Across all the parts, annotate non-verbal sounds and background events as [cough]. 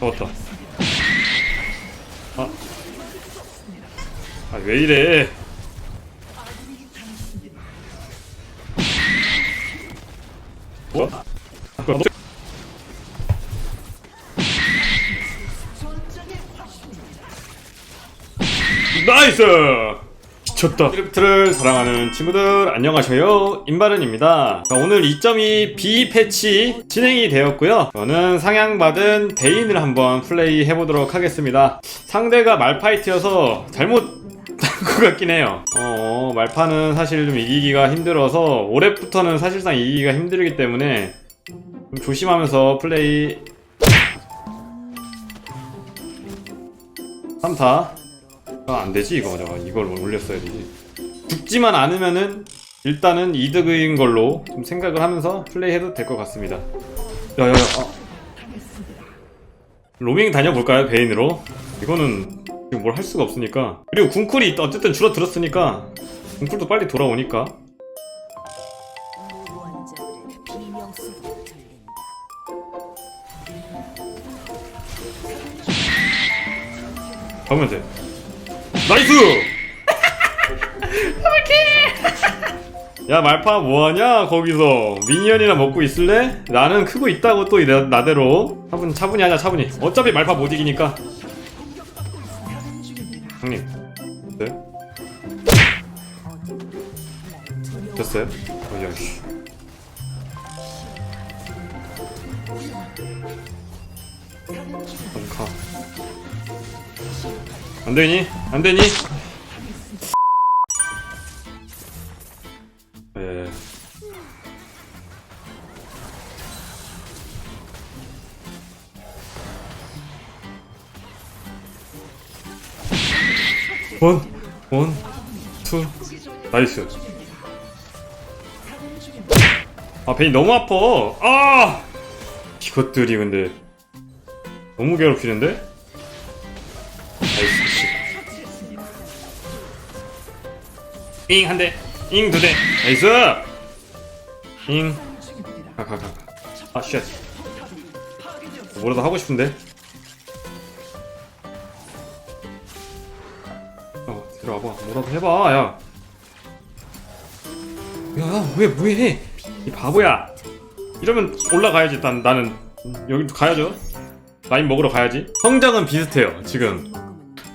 잡았다. 아. 아, 왜 이래. 뭐? 아, 너- 나이스! 미쳤다. 드래프트를 사랑하는 친구들 안녕하세요. 임바른입니다. 자, 오늘 2.2 B 패치 진행이 되었고요. 저는 상향받은 베인을 한번 플레이 해보도록 하겠습니다. 상대가 말파이트여서 잘못 것 같긴 해요. 어, 말파는 사실 좀 이기기가 힘들어서 올해부터는 사실상 이기기가 힘들기 때문에 좀 조심하면서 플레이 3타 아, 안 되지 이거. 저거 이걸 올렸어야 되지. 죽지만 않으면은 일단은 이득인 걸로 좀 생각을 하면서 플레이해도 될 것 같습니다. 야야야 아. 로밍 다녀볼까요 베인으로? 이거는 지금 뭘 할 수가 없으니까. 그리고 궁쿨이 어쨌든 줄어들었으니까 궁쿨도 빨리 돌아오니까. 가면 돼 나이스! [laughs] 야 말파 뭐하냐 거기서? 미니언이나 먹고 있을래? 나는 크고 있다고 또 나, 나대로. 차분, 차분히 하자 차분히. 어차피 말파 못 이기니까. 형님. 네? 됐어요? 어이 가. 안 되니? 안 되니? 예. 원, 원, 투, 나이스. 아, 베인 너무 아파. 아! 이것들이 근데 너무 괴롭히는데? 나이스, 씨. 잉, 한 대. 잉, 두 대. 나이스! 잉. 가, 가, 가. 가. 아, 쉣. 뭐라도 하고 싶은데? 어, 들어와봐. 뭐라도 해봐, 야. 야, 왜, 뭐해? 이 바보야. 이러면 올라가야지, 일단 나는. 여기 가야죠. 라인 먹으러 가야지. 성장은 비슷해요, 지금.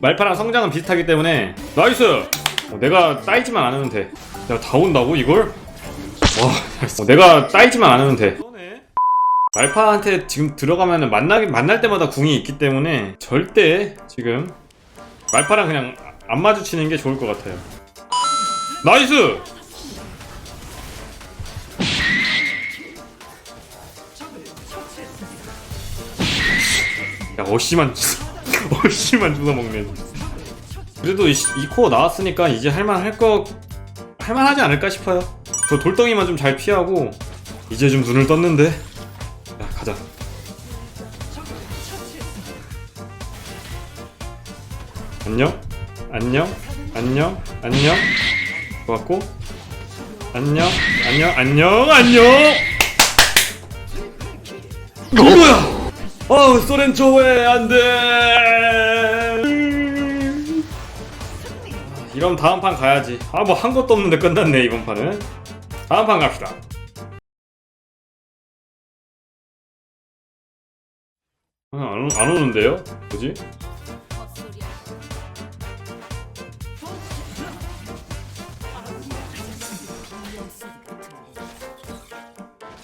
말파랑 성장은 비슷하기 때문에. 나이스! 어, 내가 따이지만 않으면 돼. 내가 다 온다고, 이걸? 와. 어, 내가 따이지만 않으면 돼. 말파한테 지금 들어가면 만나기, 만날 때마다 궁이 있기 때문에 절대 지금 말파랑 그냥 안 마주치는 게 좋을 것 같아요. 나이스! 어씨만, 어씨만 주워 먹네. 그래도 이, 이 코어 나왔으니까 이제 할만 할 거, 할만하지 않을까 싶어요. 저 돌덩이만 좀 잘 피하고, 이제 좀 눈을 떴는데. 야, 가자. 안녕? 안녕? 안녕? 안녕? 고맙고. 안녕? 안녕? 안녕? 안녕? 누구야? 어우 소렌초 왜 안돼 이러면 다음 판 가야지 아 뭐 한 것도 없는데 끝났네 이번 판은 다음 판 갑시다 아, 안, 오- 안 오는데요? 뭐지?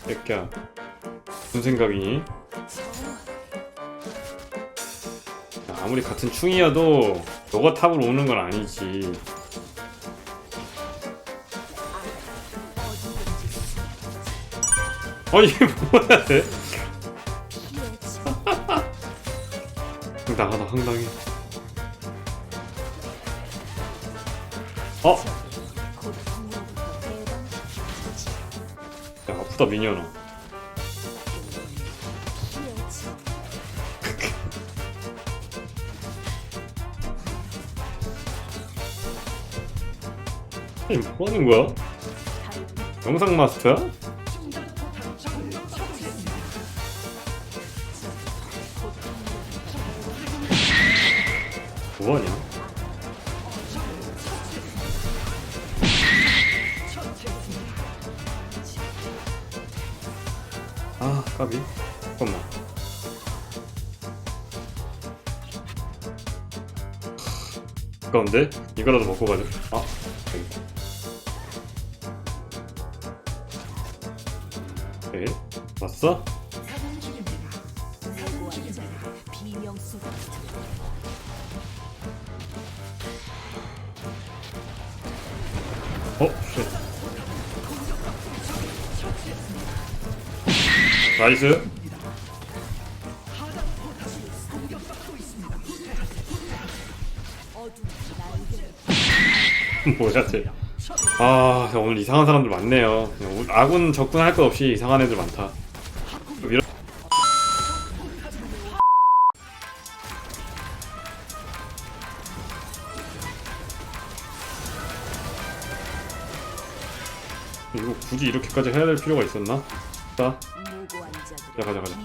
새끼야 무슨 생각이니? 아무리 같은 충이어도 너가 탑으로 오는 건 아니지 아니 이게 뭐야 돼? [laughs] 나가다 황당해 어? 야 아프다 미니언아 뭐 하는 거야? 영상 마스터야? 뭐 하냐? 아, 까비. 잠깐만. 아까운데? 이거라도 먹고 가자 아 여기 왔어? 자는 비명 소리 어? 쉣. 나이스 [laughs] 뭐야 쟤. 아 오늘 이상한 사람들 많네요 아군 적군 할 것 없이 이상한 애들 많다 이런... 이거 굳이 이렇게까지 해야 될 필요가 있었나? 자, 야, 자들의 가자, 가자.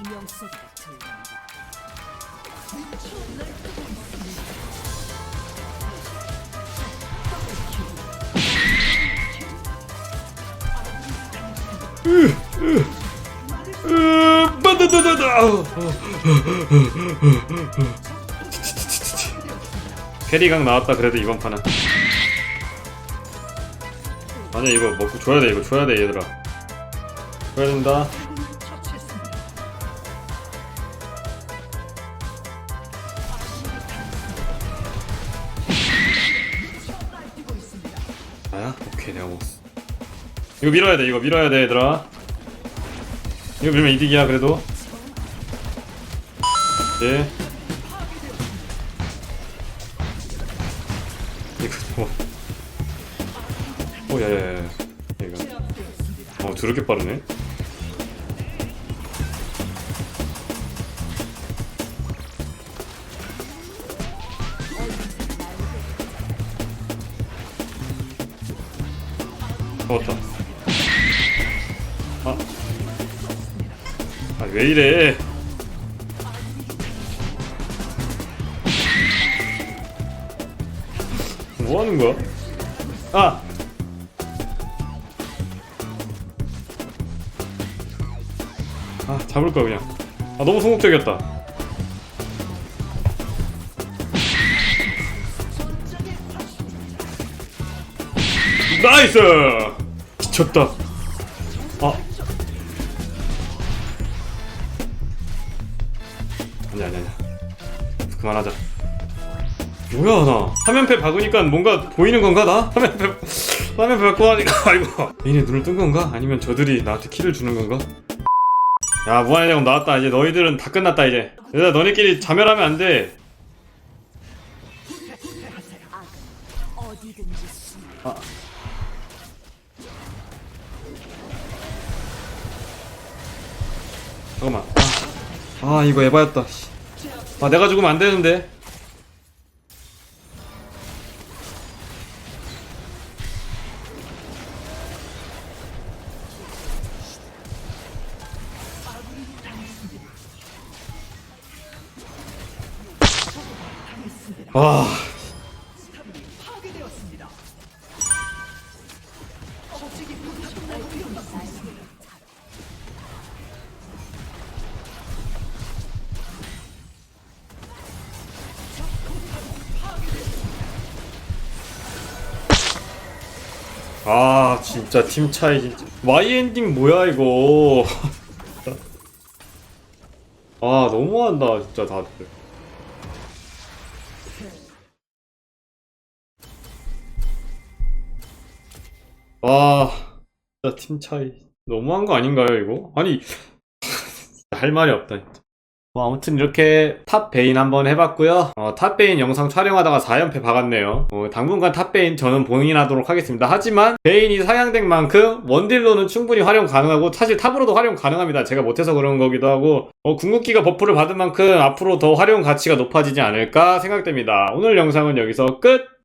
캐리강 나왔다 그래도 이번 판은. 아니야 이거 먹고 줘야 돼 이거 줘야 돼 얘들아. 줘야 된다. 나야? 오케이 내가 먹었어. 이거 밀어야 돼 이거 밀어야 돼 얘들아. 이거 밀면 이득이야 그래도 예. 이거 뭐. 어, 야야 야 이거. 어 저렇게 빠르네. 잡았다. 아. 아, 왜 이래? 뭐 하는 거야? 아! 아, 잡을 거야, 그냥. 아, 너무 소극적이었다. 나이스! 미쳤다. 아. 아니 아니 아니 그만하자 뭐야 나 화면패 박으니까 뭔가 보이는 건가 나? 화면패 화면패 받고 하니까 [laughs] 아이고 얘네 눈을 뜬 건가? 아니면 저들이 나한테 키를 주는 건가? 야 무한의 대검 나왔다 이제 너희들은 다 끝났다 이제 얘들아 너네끼리 자멸하면 안돼 아. 잠깐만 아, 아 이거 에바였다 씨. 아 내가 죽으면 안 되는데 아. 아 진짜 팀 차이 진짜. Y 엔딩 뭐야 이거? [laughs] 아 너무한다 진짜 다들 와 진짜 팀 차이 너무한 거 아닌가요 이거 아니 [laughs] 할 말이 없다 진짜. 뭐 아무튼 이렇게 탑 베인 한번 해봤고요. 어, 탑 베인 영상 촬영하다가 4연패 박았네요. 어, 당분간 탑 베인 저는 봉인하도록 하겠습니다. 하지만 베인이 사양된 만큼 원딜로는 충분히 활용 가능하고 사실 탑으로도 활용 가능합니다. 제가 못해서 그런 거기도 하고 어, 궁극기가 버프를 받은 만큼 앞으로 더 활용 가치가 높아지지 않을까 생각됩니다. 오늘 영상은 여기서 끝!